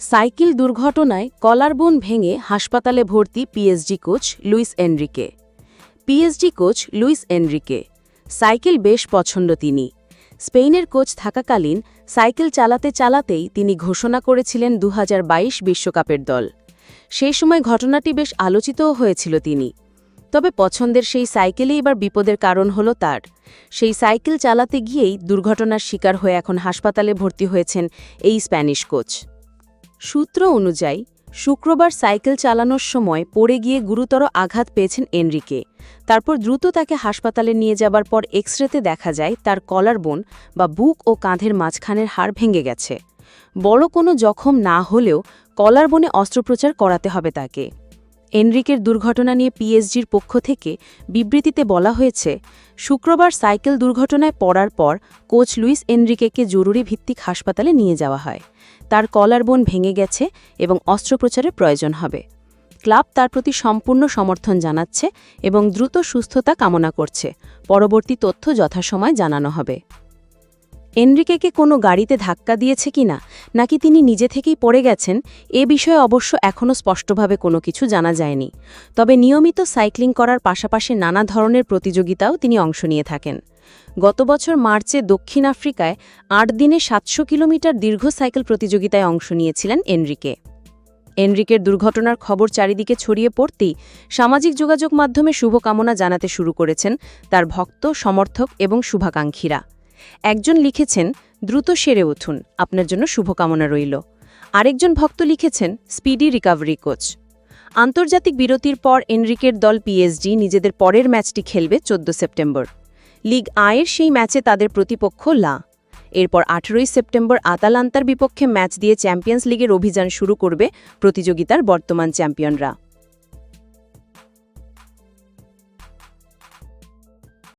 Cycle দুর্ঘটনায় collarbone ভেঙে হাসপাতালে ভর্তি PSG coach Luis Enrique. PSG coach Luis Enrique. Cycle বেশ পছন্দ তিনি। স্পেনের কোচ থাকাকালীন সাইকেল চালাতে চালাতেই তিনি ঘোষণা করেছিলেন দু বিশ্বকাপের দল। সেই সময় ঘটনাটি বেশ আলোচিতও হয়েছিল তিনি। তবে পছন্দের সেই সাইকেলে এবার বিপদের কারণ হল তার। সেই সাইকেল চালাতে গিয়েই দুর্ঘটনার শিকার হয়ে এখন হাসপাতালে ভর্তি হয়েছেন এই স্প্যানিশ কোচ। সূত্র অনুযায়ী, শুক্রবার সাইকেল চালানোর সময় পড়ে গিয়ে গুরুতর আঘাত পেয়েছেন এনরিকে। তারপর দ্রুত তাকে হাসপাতালে নিয়ে যাবার পর এক্সরেতে দেখা যায় তার কলার বোন বা বুক ও কাঁধের মাঝখানের হাড় ভেঙে গেছে। বড় কোনো জখম না হলেও কলার বনে অস্ত্রোপচার করাতে হবে তাকে। এনরিকের দুর্ঘটনা নিয়ে পিএসজির পক্ষ থেকে বিবৃতিতে বলা হয়েছে, শুক্রবার সাইকেল দুর্ঘটনায় পড়ার পর কোচ লুইস এনরিকেকে জরুরি ভিত্তিক হাসপাতালে নিয়ে যাওয়া হয়। তার কলার বোন ভেঙে গেছে এবং অস্ত্রোপচারের প্রয়োজন হবে। ক্লাব তার প্রতি সম্পূর্ণ সমর্থন জানাচ্ছে এবং দ্রুত সুস্থতা কামনা করছে। পরবর্তী তথ্য যথাসময় জানানো হবে। এনরিকেকে কোনো গাড়িতে ধাক্কা দিয়েছে কিনা নাকি তিনি নিজে থেকেই পড়ে গেছেন, এ বিষয়ে অবশ্য এখনও স্পষ্টভাবে কোনো কিছু জানা যায়নি। তবে নিয়মিত সাইক্লিং করার পাশাপাশি নানা ধরনের প্রতিযোগিতাও তিনি অংশ নিয়ে থাকেন। গত বছর মার্চে দক্ষিণ আফ্রিকায় আট দিনে সাতশো কিলোমিটার দীর্ঘ সাইকেল প্রতিযোগিতায় অংশ নিয়েছিলেন এনরিকে। এনরিকের দুর্ঘটনার খবর চারিদিকে ছড়িয়ে পড়তেই সামাজিক যোগাযোগ মাধ্যমে শুভকামনা জানাতে শুরু করেছেন তার ভক্ত, সমর্থক এবং শুভাকাঙ্ক্ষীরা। একজন লিখেছেন, দ্রুত সেরে উঠুন, আপনার জন্য শুভকামনা রইল। আরেকজন ভক্ত লিখেছেন, স্পিডি রিকাভারি কোচ। আন্তর্জাতিক বিরতির পর এনরিকের দল পিএসজি নিজেদের পরের ম্যাচটি খেলবে চোদ্দ সেপ্টেম্বর। লিগ আয়ের সেই ম্যাচে তাদের প্রতিপক্ষ লা। এরপর আঠেরোই সেপ্টেম্বর আতালান্তার বিপক্ষে ম্যাচ দিয়ে চ্যাম্পিয়ন্স লিগের অভিযান শুরু করবে প্রতিযোগিতার বর্তমান চ্যাম্পিয়নরা।